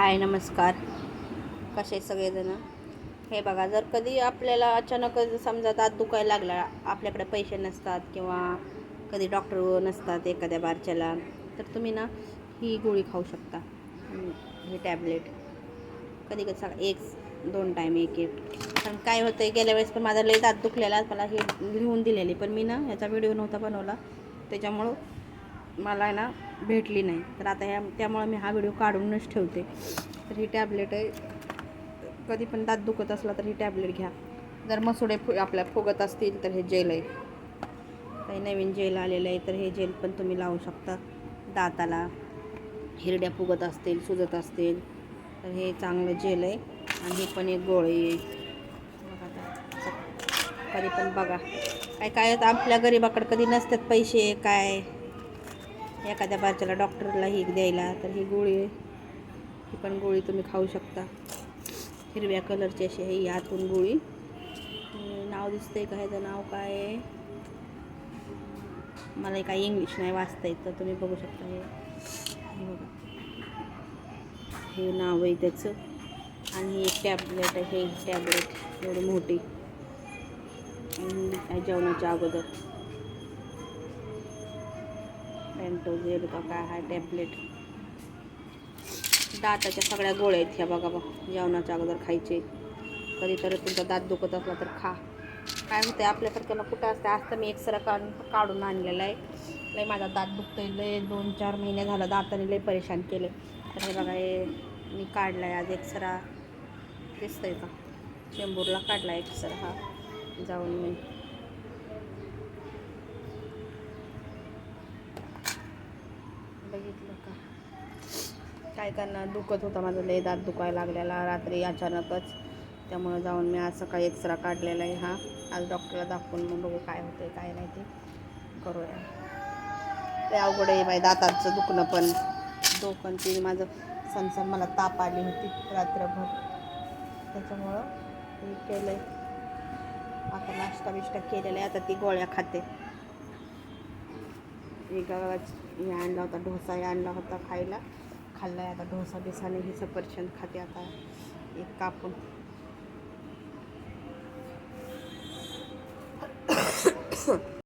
हाय नमस्कार. कसे सगळेजण? हे बघा जर कधी आपल्याला अचानक समजा दात दुखायला लागला आपल्याकडे पैसे नसतात किंवा कधी डॉक्टर नसतात एखाद्या बारच्याला तर तुम्ही ना ही गोळी खाऊ शकता. हे ही टॅबलेट कधी कधी एक दोन टाईम एक एक. कारण काय होतं आहे गेल्या वेळेस पण माझा लय दात दुखलेला मला हे लिहून दिलेली पण मी ना ह्याचा व्हिडिओ नव्हता बनवला. त्याच्यामुळं मला ना भेटली नाही. तर आता ह्या त्यामुळे मी हा व्हिडिओ काढूनच ठेवते. तर ही टॅबलेट आहे. कधी पण दात दुखत असला तर ही टॅबलेट घ्या. जर मसुडे फु आपल्या फुगत असतील तर हे जेल आहे. काही नवीन जेल आलेलं आहे तर हे जेल पण तुम्ही लावू शकता. दाताला हिरड्या फुगत असतील सुजत असतील तर हे चांगलं जेल आहे. आणि हे पण एक गोळी आहे. बघा आता. कधी पण बघा. काय काय आता आपल्या गरीबाकडे कधी नसतात पैसे काय? एखाद्या बाजूला डॉक्टरला ही द्यायला तर ही गोळी आहे. ही पण गोळी तुम्ही खाऊ शकता. हिरव्या कलरची अशी आहे ही आतून गोळी. नाव दिसतंय का? ह्याचं नाव काय आहे? मला काही इंग्लिश नाही वाचता येत तर तुम्ही बघू शकता हे. हे बघा. हे नाव आहे त्याचं. आणि एक टॅबलेट आहे हे टॅबलेट एवढी मोठी. जेवणाच्या अगोदर. पेंटोजेल का काय हा टॅबलेट. दाताच्या सगळ्या गोळ्या आहेत ह्या बघा बघ जेवणाच्या अगोदर खायचे. कधीतरी तुमचा दात दुखत असला तर खा. काय होतं आपल्यासारख्याला कुठं असतं आज तर मी एक्सरा काढून काढून आणलेला आहे. लय माझा दात दुखतोय लय दोन चार महिने झालं दाताने लय परेशान केले. तर हे बघा हे मी काढला आहे आज एक्सरा दिसतंय का? चेंबूरला काढला एक्सरा हा. जाऊन मी बघितलं का? काय करणार? दुखत होता माझं लय दात दुखायला लागलेला. रात्री अचानकच त्यामुळं जाऊन मी आज सकाळी एक्सरा काढलेला आहे हा. आज डॉक्टरला दाखवून मग बघू काय होते काय नाही ते. करूया. ते अवघड आहे बाई दाताचं दुखणं पण. डोकं ते माझं सनसन मला ताप आली होती रात्रभर. त्याच्यामुळं हे केलं आहे आता नाश्ता बिष्टा केलेला आहे. आता ती गोळ्या खाते. एक हे आणला होता डोसा हे आणला होता खायला. खाल्ला आहे आता डोसा बिसाने ही सफरचंद खाते आता. एक कापून.